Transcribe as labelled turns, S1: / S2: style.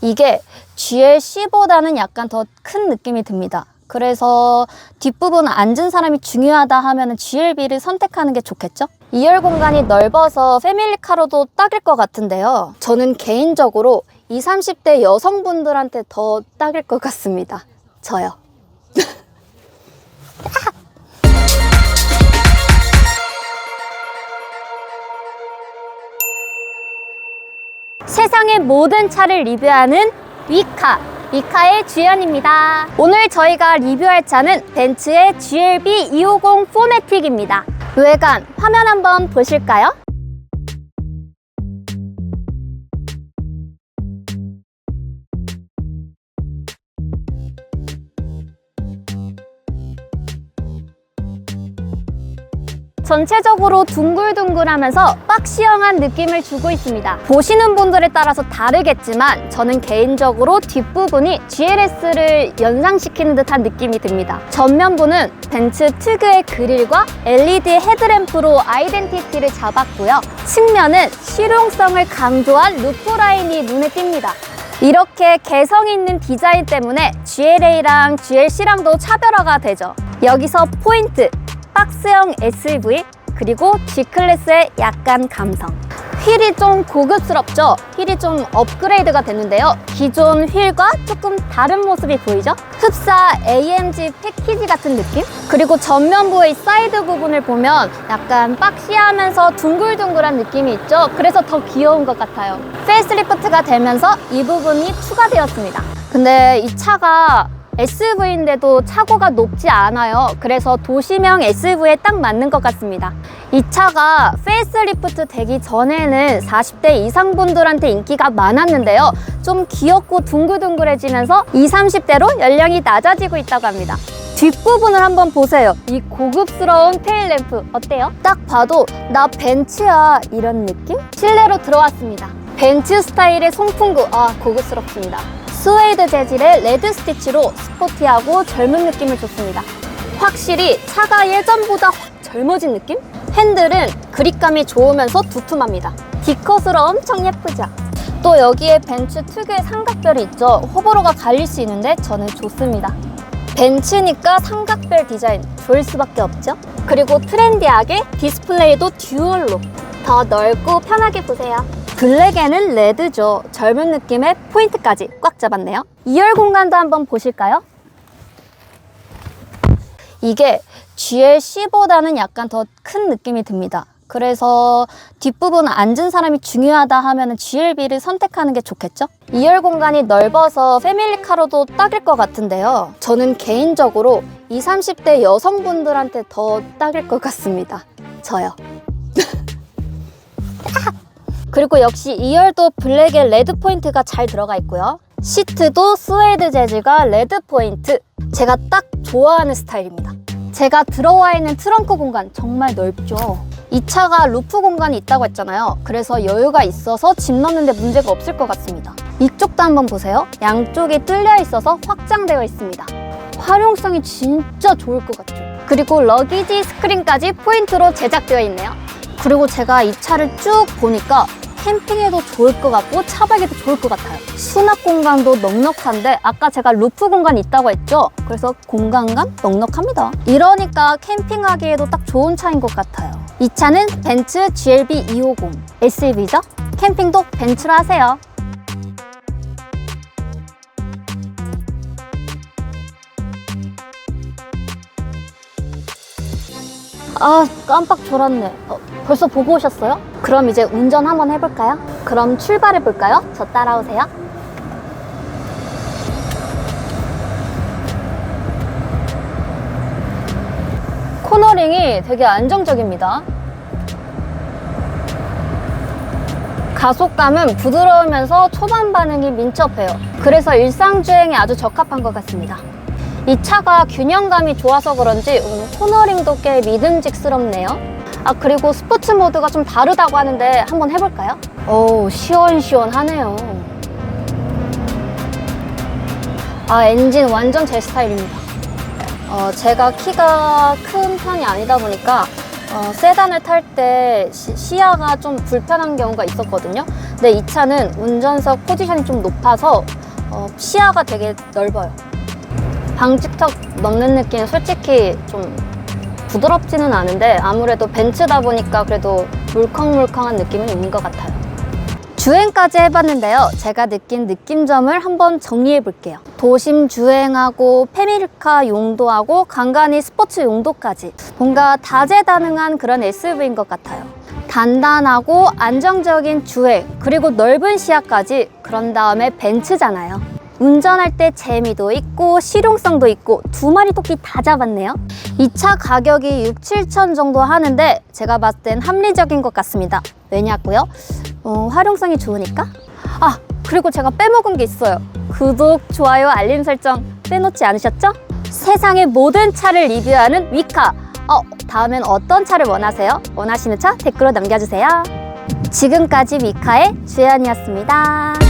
S1: 이게 GL-C보다는 약간 더 큰 느낌이 듭니다. 그래서 뒷부분 앉은 사람이 중요하다 하면 GLB를 선택하는 게 좋겠죠? 2열 공간이 넓어서 패밀리카로도 딱일 것 같은데요. 저는 개인적으로 20, 30대 여성분들한테 더 딱일 것 같습니다. 저요. 세상의 모든 차를 리뷰하는 위카, 위카의 주연입니다. 오늘 저희가 리뷰할 차는 벤츠의 GLB 250 포매틱입니다. 외관, 화면 한번 보실까요? 전체적으로 둥글둥글하면서 박시형한 느낌을 주고 있습니다. 보시는 분들에 따라서 다르겠지만 저는 개인적으로 뒷부분이 GLS를 연상시키는 듯한 느낌이 듭니다. 전면부는 벤츠 특유의 그릴과 LED 헤드램프로 아이덴티티를 잡았고요. 측면은 실용성을 강조한 루프 라인이 눈에 띕니다. 이렇게 개성 있는 디자인 때문에 GLA랑 GLC랑도 차별화가 되죠. 여기서 포인트, 박스형 SUV 그리고 G클래스의 약간 감성 휠이 좀 고급스럽죠? 휠이 좀 업그레이드가 됐는데요 기존 휠과 조금 다른 모습이 보이죠? 흡사 AMG 패키지 같은 느낌? 그리고 전면부의 사이드 부분을 보면 약간 박시하면서 둥글둥글한 느낌이 있죠? 그래서 더 귀여운 것 같아요 페이스리프트가 되면서 이 부분이 추가되었습니다 근데 이 차가 SUV인데도 차고가 높지 않아요. 그래서 도시명 SUV에 딱 맞는 것 같습니다. 이 차가 페이스리프트 되기 전에는 40대 이상 분들한테 인기가 많았는데요. 좀 귀엽고 둥글둥글해지면서 20, 30대로 연령이 낮아지고 있다고 합니다. 뒷부분을 한번 보세요. 이 고급스러운 테일램프 어때요? 딱 봐도 나 벤츠야 이런 느낌? 실내로 들어왔습니다. 벤츠 스타일의 송풍구 아 고급스럽습니다. 스웨이드 재질의 레드 스티치로 스포티하고 젊은 느낌을 줬습니다. 확실히 차가 예전보다 확 젊어진 느낌? 핸들은 그립감이 좋으면서 두툼합니다. D컷으로 엄청 예쁘죠? 또 여기에 벤츠 특유의 삼각별이 있죠. 호불호가 갈릴 수 있는데 저는 좋습니다. 벤츠니까 삼각별 디자인 좋을 수밖에 없죠. 그리고 트렌디하게 디스플레이도 듀얼로 더 넓고 편하게 보세요. 블랙에는 레드죠. 젊은 느낌의 포인트까지 꽉 잡았네요. 2열 공간도 한번 보실까요? 이게 GL-C보다는 약간 더 큰 느낌이 듭니다. 그래서 뒷부분 앉은 사람이 중요하다 하면 GLB를 선택하는 게 좋겠죠? 2열 공간이 넓어서 패밀리카로도 딱일 것 같은데요. 저는 개인적으로 20, 30대 여성분들한테 더 딱일 것 같습니다. 저요. 그리고 역시 2열도 블랙에 레드 포인트가 잘 들어가 있고요. 시트도 스웨이드 재질과 레드 포인트. 제가 딱 좋아하는 스타일입니다. 제가 들어와 있는 트렁크 공간 정말 넓죠. 이 차가 루프 공간이 있다고 했잖아요. 그래서 여유가 있어서 짐 넣는데 문제가 없을 것 같습니다. 이쪽도 한번 보세요. 양쪽이 뚫려 있어서 확장되어 있습니다. 활용성이 진짜 좋을 것 같죠. 그리고 러기지 스크린까지 포인트로 제작되어 있네요. 그리고 제가 이 차를 쭉 보니까 캠핑에도 좋을 것 같고 차박에도 좋을 것 같아요. 수납 공간도 넉넉한데 아까 제가 루프 공간 있다고 했죠? 그래서 공간감 넉넉합니다. 이러니까 캠핑하기에도 딱 좋은 차인 것 같아요. 이 차는 벤츠 GLB 250 SUV죠? 캠핑도 벤츠로 하세요. 아 깜빡 졸았네 어, 벌써 보고 오셨어요? 그럼 이제 운전 한번 해볼까요? 그럼 출발해 볼까요? 저 따라오세요 코너링이 되게 안정적입니다 가속감은 부드러우면서 초반 반응이 민첩해요 그래서 일상주행에 아주 적합한 것 같습니다 이 차가 균형감이 좋아서 그런지 음, 코너링도 꽤 믿음직스럽네요. 아 그리고 스포츠 모드가 좀 다르다고 하는데 한번 해볼까요? 오 시원시원하네요. 아 엔진 완전 제 스타일입니다. 어, 제가 키가 큰 편이 아니다 보니까 어, 세단을 탈 때 시야가 좀 불편한 경우가 있었거든요. 근데 이 차는 운전석 포지션이 좀 높아서 어, 시야가 되게 넓어요. 방직턱 넘는 느낌이 솔직히 좀 부드럽지는 않은데 아무래도 벤츠다 보니까 그래도 물컹물컹한 느낌은 있는 것 같아요. 주행까지 해봤는데요. 제가 느낀 느낌점을 한번 정리해 볼게요. 도심 주행하고 패밀리카 용도하고 간간히 스포츠 용도까지 뭔가 다재다능한 그런 SUV인 것 같아요. 단단하고 안정적인 주행 그리고 넓은 시야까지 그런 다음에 벤츠잖아요. 운전할 때 재미도 있고 실용성도 있고 두 마리 토끼 다 잡았네요. 이 차 가격이 6, 7천 정도 하는데 제가 봤을 땐 합리적인 것 같습니다. 왜냐고요? 어, 활용성이 좋으니까? 아, 그리고 제가 빼먹은 게 있어요. 구독, 좋아요, 알림 설정 빼놓지 않으셨죠? 세상의 모든 차를 리뷰하는 위카. 어, 다음엔 어떤 차를 원하세요? 원하시는 차 댓글로 남겨주세요. 지금까지 위카의 주연이었습니다.